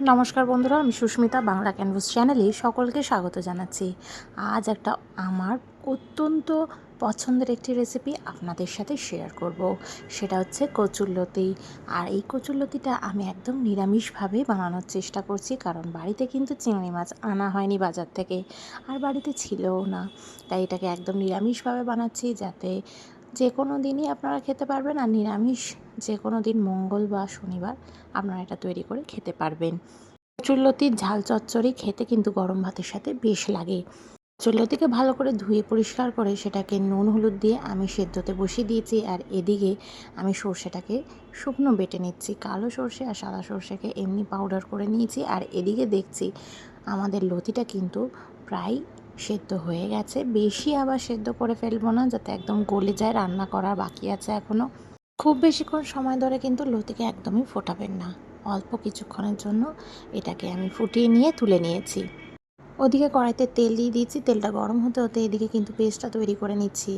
নমস্কার বন্ধুরা, আমি সুস্মিতা বাংলা ক্যানভাস চ্যানেলে সকলকে স্বাগত জানাচ্ছি। আজ একটা আমার অত্যন্ত পছন্দের একটি রেসিপি আপনাদের সাথে শেয়ার করব। সেটা হচ্ছে কচুরলতি আর এই কচুরলতিটা আমি একদম নিরামিষভাবে বানানোর চেষ্টা করছি, কারণ বাড়িতে কিন্তু চিংড়ি মাছ আনা হয়নি বাজার থেকে। আর বাড়িতে ছিলও না। তাই এটাকে একদম নিরামিষভাবে বানাচ্ছি যাতে যে কোনো দিনই আপনারা খেতে পারবেন আর নিরামিষ যে কোনো দিন, মঙ্গল বা শনিবার আপনারা এটা তৈরি করে খেতে পারবেন। কচুরলতির ঝাল চচ্চড়ি খেতে কিন্তু গরম ভাতের সাথে বেশ লাগে। কচুরলতিকে ভালো করে ধুয়ে পরিষ্কার করে সেটাকে নুন, হলুদ দিয়ে আমি সেদ্ধতে বসিয়ে দিয়েছি আর এদিকে আমি সর্ষেটাকে শুকনো বেটে নিচ্ছি। কালো সর্ষে আর সাদা সর্ষেকে এমনি পাউডার করে নিয়েছি আর এদিকে দেখছি আমাদের লতিটা কিন্তু প্রায় সেদ্ধ হয়ে গেছে। বেশি আবার সেদ্ধ করে ফেলব না, যাতে একদম গলে যায়। রান্না করার বাকি আছে এখনও খুব বেশিক্ষণ সময় ধরে কিন্তু লতিকে একদমই ফোটাবেন না। অল্প কিছুক্ষণের জন্য এটাকে আমি ফুটিয়ে নিয়ে তুলে নিয়েছি। ওদিকে কড়াইতে তেল দিয়ে দিয়েছি। তেলটা গরম হতে হতে এদিকে কিন্তু পেস্টটা তৈরি করে নিচ্ছি।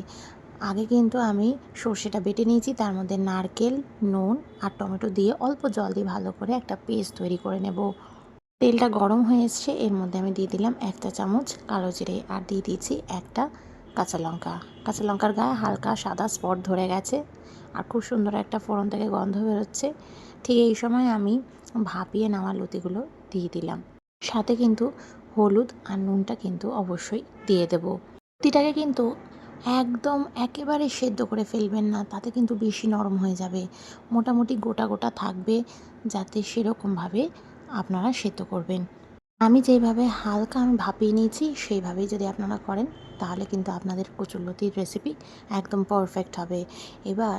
আগে কিন্তু আমি সর্ষেটা বেটে নিয়েছি। তার মধ্যে নারকেল, নুন আর টমেটো দিয়ে অল্প জল দিয়ে ভালো করে একটা পেস্ট তৈরি করে নেব। তেলটা গরম হয়ে এসছে, এর মধ্যে আমি দিয়ে দিলাম একটা চামচ কালো জিরে আর দিয়ে দিয়েছি একটা কাঁচা লঙ্কা। কাঁচা লঙ্কার গায়ে হালকা সাদা স্পট ধরে গেছে আর খুব সুন্দর একটা ফোড়ন থেকে গন্ধ বেরোচ্ছে। ঠিক এই সময় আমি ভাপিয়ে নেওয়া লতিগুলো দিয়ে দিলাম। সাথে কিন্তু হলুদ আর নুনটা কিন্তু অবশ্যই দিয়ে দেব। লতিটাকে কিন্তু একদম একেবারে সেদ্ধ করে ফেলবেন না, তাতে কিন্তু বেশি নরম হয়ে যাবে। মোটামুটি গোটা গোটা থাকবে যাতে সেরকমভাবে আপনারা সেদ্ধ করবেন। আমি যেইভাবে হালকা আমি ভাপিয়ে নিয়েছি, সেইভাবেই যদি আপনারা করেন, তাহলে কিন্তু আপনাদের কচুরলতির রেসিপি একদম পারফেক্ট হবে। এবার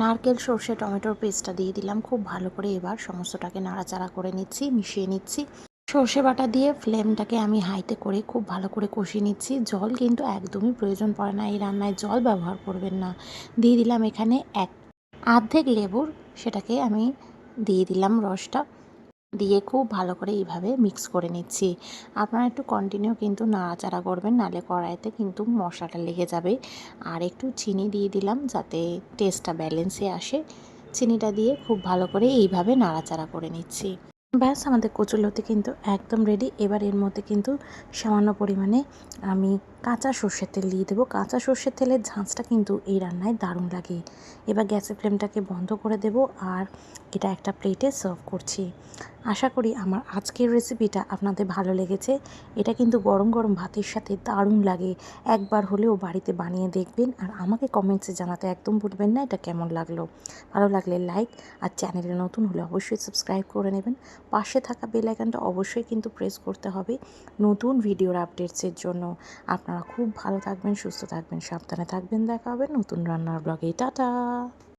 নারকেল, সর্ষে, টমেটোর পেস্টটা দিয়ে দিলাম। খুব ভালো করে এবার সমস্তটাকে নাড়াচাড়া করে নিচ্ছি, মিশিয়ে নিচ্ছি। সর্ষে বাটা দিয়ে ফ্লেমটাকে আমি হাইতে করে খুব ভালো করে কষিয়ে নিচ্ছি। জল কিন্তু একদমই প্রয়োজন পড়ে না, এই রান্নায় জল ব্যবহার করবেন না। দিয়ে দিলাম এখানে এক আর্ধেক লেবুর, সেটাকে আমি দিয়ে দিলাম রসটা। দিয়ে খুব ভালো করে এইভাবে মিক্স করে নিচ্ছি। আপনারা একটু কন্টিনিউ কিন্তু নাড়াচাড়া করবেন নালে কড়াইতে কিন্তু মশলাটা লেগে যাবে। আর একটু চিনি দিয়ে দিলাম যাতে টেস্টটা ব্যালেন্সে আসে। চিনিটা দিয়ে খুব ভালো করে এইভাবে নাড়াচাড়া করে নিচ্ছি। ব্যাস, আমাদের কচুলতি কিন্তু একদম রেডি এবার এর মধ্যে কিন্তু সামান্য পরিমাণে আমি কাঁচা সর্ষের তেল দিয়ে দেবো। কাঁচা সর্ষের তেলের ঝাঁঝটা কিন্তু এই রান্নায় দারুণ লাগে। এবার গ্যাসের ফ্লেমটাকে বন্ধ করে দেব আর এটা একটা প্লেটে সার্ভ করছি। আশা করি আমার আজকের রেসিপিটা আপনাদের ভালো লেগেছে। এটা কিন্তু গরম গরম ভাতের সাথে দারুণ লাগে। একবার হলেও বাড়িতে বানিয়ে দেখবেন আর আমাকে কমেন্টসে জানাতে একদম ভুলবেন না এটা কেমন লাগল। ভালো লাগলে লাইক আর চ্যানেলে নতুন হলে অবশ্যই সাবস্ক্রাইব করে নেবেন। পাশে থাকা বেল আইকনটা অবশ্যই কিন্তু প্রেস করতে হবে নতুন ভিডিওর আপডেটসের জন্য। আপনারা খুব ভালো থাকবেন সুস্থ থাকবেন সাবধানে থাকবেন। দেখা হবে নতুন রান্নার ব্লগে। টাটা!